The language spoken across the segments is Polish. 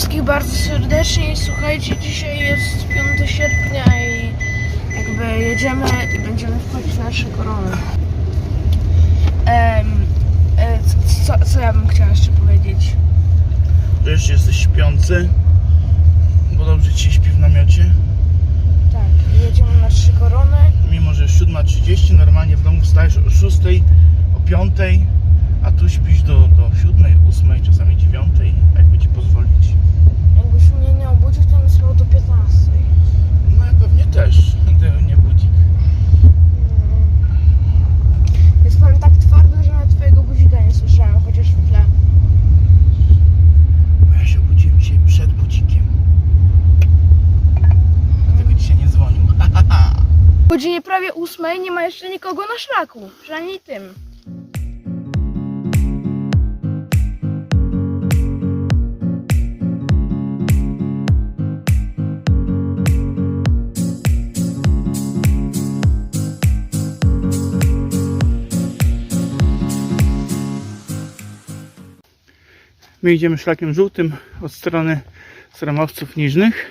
serdecznie. Słuchajcie, dzisiaj jest 5 sierpnia i jakby jedziemy i będziemy wchodzić na nasze korony. E, co, co ja bym chciała jeszcze powiedzieć? Wiesz, jesteś śpiący, bo dobrze ci śpi w namiocie. Tak, jedziemy na trzy korony. Mimo, że jest 7.30, normalnie w domu wstajesz o 6, o 5, a tu śpisz do, do 7, 8, czasami 9, jakby ci pozwolić. Jakbyś mnie nie obudził, to bym spał do 15. No ja pewnie też, gdybym nie budzik. Mm. Jest pan tak twardy, że nawet twojego budzika nie słyszałem, chociaż w tle. Bo ja się obudziłem dzisiaj przed budzikiem. Dlatego dzisiaj nie dzwonił. W godzinie prawie ósmej nie ma jeszcze nikogo na szlaku. Przynajmniej tym. My idziemy szlakiem żółtym od strony Sramowców Niżnych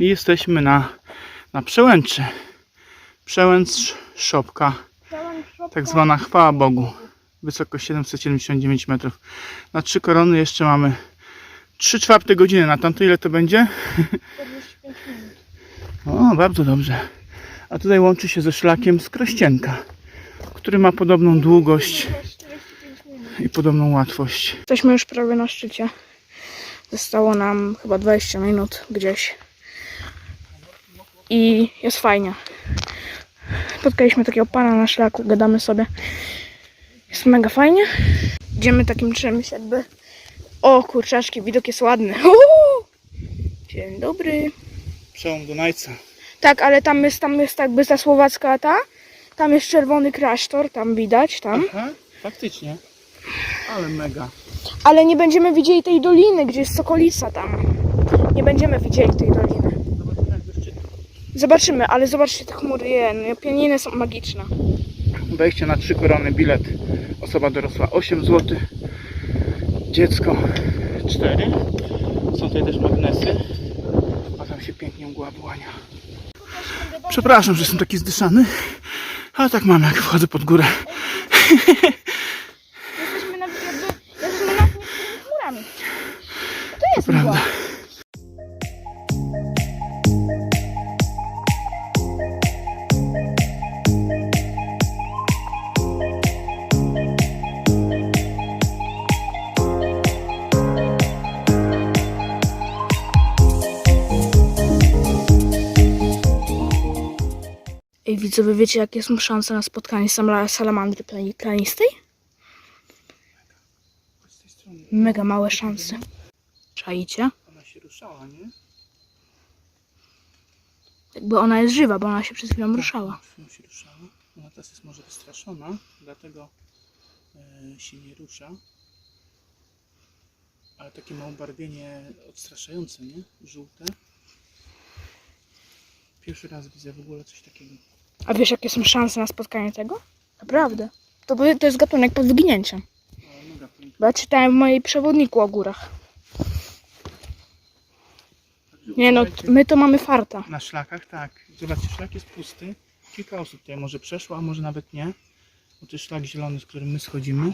i jesteśmy na, na przełęczy. Przełęcz Szopka, tak zwana chwała Bogu. Wysokość 779 metrów. Na trzy korony jeszcze mamy 3 czwarte godziny. Na tamto ile to będzie? 45 minut. O, bardzo dobrze. A tutaj łączy się ze szlakiem z Krościenka, który ma podobną długość 45 minut. i podobną łatwość. Jesteśmy już prawie na szczycie. Zostało nam chyba 20 minut gdzieś. I jest fajnie. Spotkaliśmy takiego pana na szlaku, gadamy sobie. Jest mega fajnie. Idziemy takim czymś jakby... O kurczaczki, widok jest ładny. Uhu! Dzień dobry. Przełom Dunajca. Tak, ale tam jest, tam jest jakby ta słowacka ta. Tam jest czerwony klasztor, tam widać, tam. Aha, faktycznie. Ale mega. Ale nie będziemy widzieli tej doliny, gdzie jest Sokolica tam. Nie będziemy widzieli tej doliny. Zobaczymy jak do szczytu. Zobaczymy, ale zobaczcie te chmury, je, no, pianiny są magiczne. Wejście na trzy korony, bilet. Osoba dorosła 8 zł. Dziecko 4. Są tutaj też magnesy. A tam się pięknie mgła wyłania. Przepraszam, że jestem taki zdyszany. Ale tak mam jak wchodzę pod górę. Jesteśmy na, jakby, jesteśmy nad niektórymi chmurami. To jest Prawda. mgła. Widzowie, wiecie jakie są szanse na spotkanie salamandry plani- planistej? Mega małe szanse. Czaicie? ona się ruszała, nie? Jakby ona jest żywa, bo ona się przed chwilą ruszała. Ona się ruszała. Ona teraz jest może wystraszona, dlatego e, się nie rusza. Ale takie ma ubarwienie odstraszające, nie? Żółte. Pierwszy raz widzę w ogóle coś takiego. A wiesz jakie są szanse na spotkanie tego? Naprawdę. To, to jest gatunek pod wyginięciem. Bo ja czytałem w mojej przewodniku o górach. Nie no, my to mamy farta. Na szlakach tak. Zobaczcie, szlak jest pusty. Kilka osób tutaj może przeszło, a może nawet nie. Bo to jest szlak zielony, z którym my schodzimy.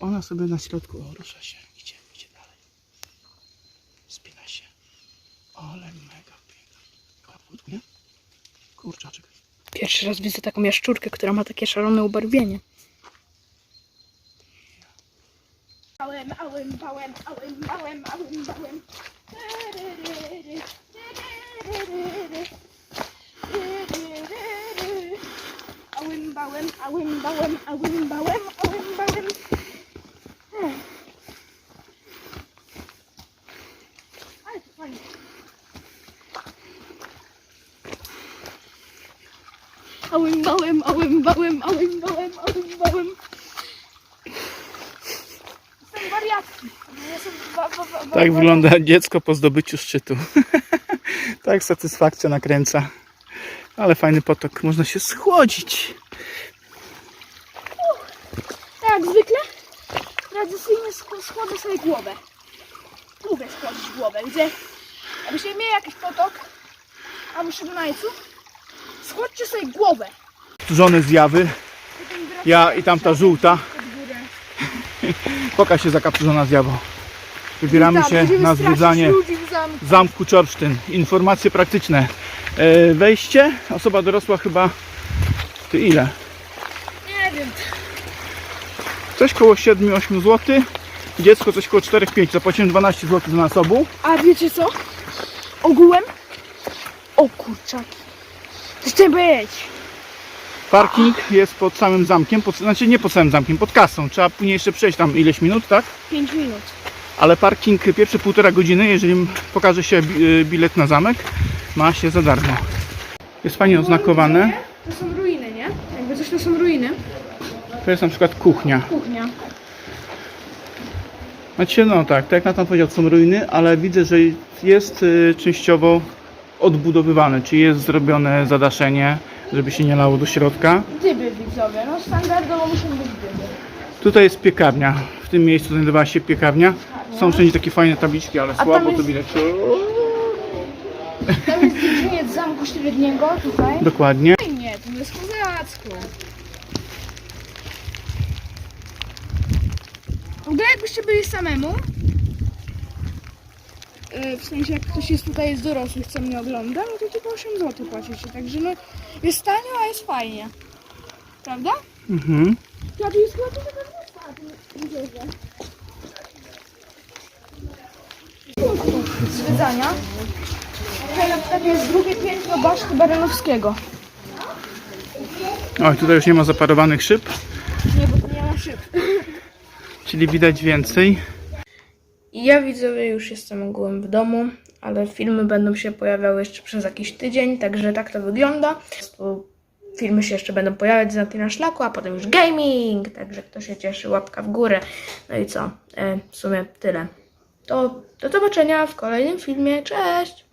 Ona sobie na środku, o, rusza się. Idzie, idzie dalej. Spina się. Ale mega piękna. Kurczaczek. Pierwszy raz widzę taką jaszczurkę, która ma takie szalone ubarwienie. Ałem, ałem, bałem, ałem, bałem, ałem, bałem. Ałem, bałem, ałem, bałem, ałem, bałem, ałem, bałem. Ale to fajnie. Ałem, bałem, ałem, bałem, ałem, bałem, ałem, bałem. Jestem wariatki. Wa, wa, Tak wygląda dziecko po zdobyciu szczytu. tak satysfakcja nakręca. Ale fajny potok, można się schłodzić. Tak, jak zwykle tradycyjnie sch- schłodzę sobie głowę. lubię schodzić głowę, gdzie jakbyście mieli jakiś potok, albo szybnajcu, schodźcie sobie głowę. Kapturzone zjawy. Ja i tamta żółta. Pokaż się zakapturzona zjawo. Wybieramy się na zwiedzanie zamku Czorsztyn. Informacje praktyczne. E, Wejście, osoba dorosła chyba, ty ile? Nie wiem, Coś koło 7-8 zł. Dziecko coś koło 4-5. Zapłaciłem 12 zł za nas obu. A wiecie co? Ogółem? O kurczaki. Chciałem powiedzieć. Parking jest pod samym zamkiem, pod, znaczy nie pod samym zamkiem, pod kasą. Trzeba później jeszcze przejść tam ileś minut, tak? 5 minut. Ale parking pierwsze półtora godziny, jeżeli pokaże się bi- y, bilet na zamek, ma się za darmo. Jest fajnie oznakowane. To są ruiny, nie? Jakby coś to są ruiny. To jest na przykład kuchnia. Kuchnia. Znaczy, no tak, tak jak Natan powiedział, są ruiny, ale widzę, że jest y, częściowo odbudowywane, czyli jest zrobione zadaszenie, żeby się nie lało do środka. Dyby widzowie, no standardowo muszą być dyby. Tutaj jest piekarnia. W tym miejscu znajdowała się piekarnia. Są wszędzie takie fajne tabliczki, ale tam słabo jest- to widać. Tam jest dziedziniec zamku średniego tutaj. Dokładnie. Nie, to jest kozacko. W ogóle jakbyście byli samemu, w sensie jak ktoś jest tutaj jest dorosły, chce mnie ogląda, no to tylko 8 zł płacicie. Także no jest tanio, a jest fajnie. Prawda? Mhm. Tu jest chyba to. Zwiedzania. Tutaj na przykład jest drugie piętro baszty Baranowskiego. Oj, tutaj już nie ma zaparowanych szyb, Nie, bo tu nie ma szyb. czyli widać więcej. Ja widzowie już jestem ogółem w domu, ale filmy będą się pojawiały jeszcze przez jakiś tydzień, także tak to wygląda. Filmy się jeszcze będą pojawiać z na szlaku, a potem już gaming, także kto się cieszy, łapka w górę. No i co? E, w sumie tyle. To do zobaczenia w kolejnym filmie. Cześć!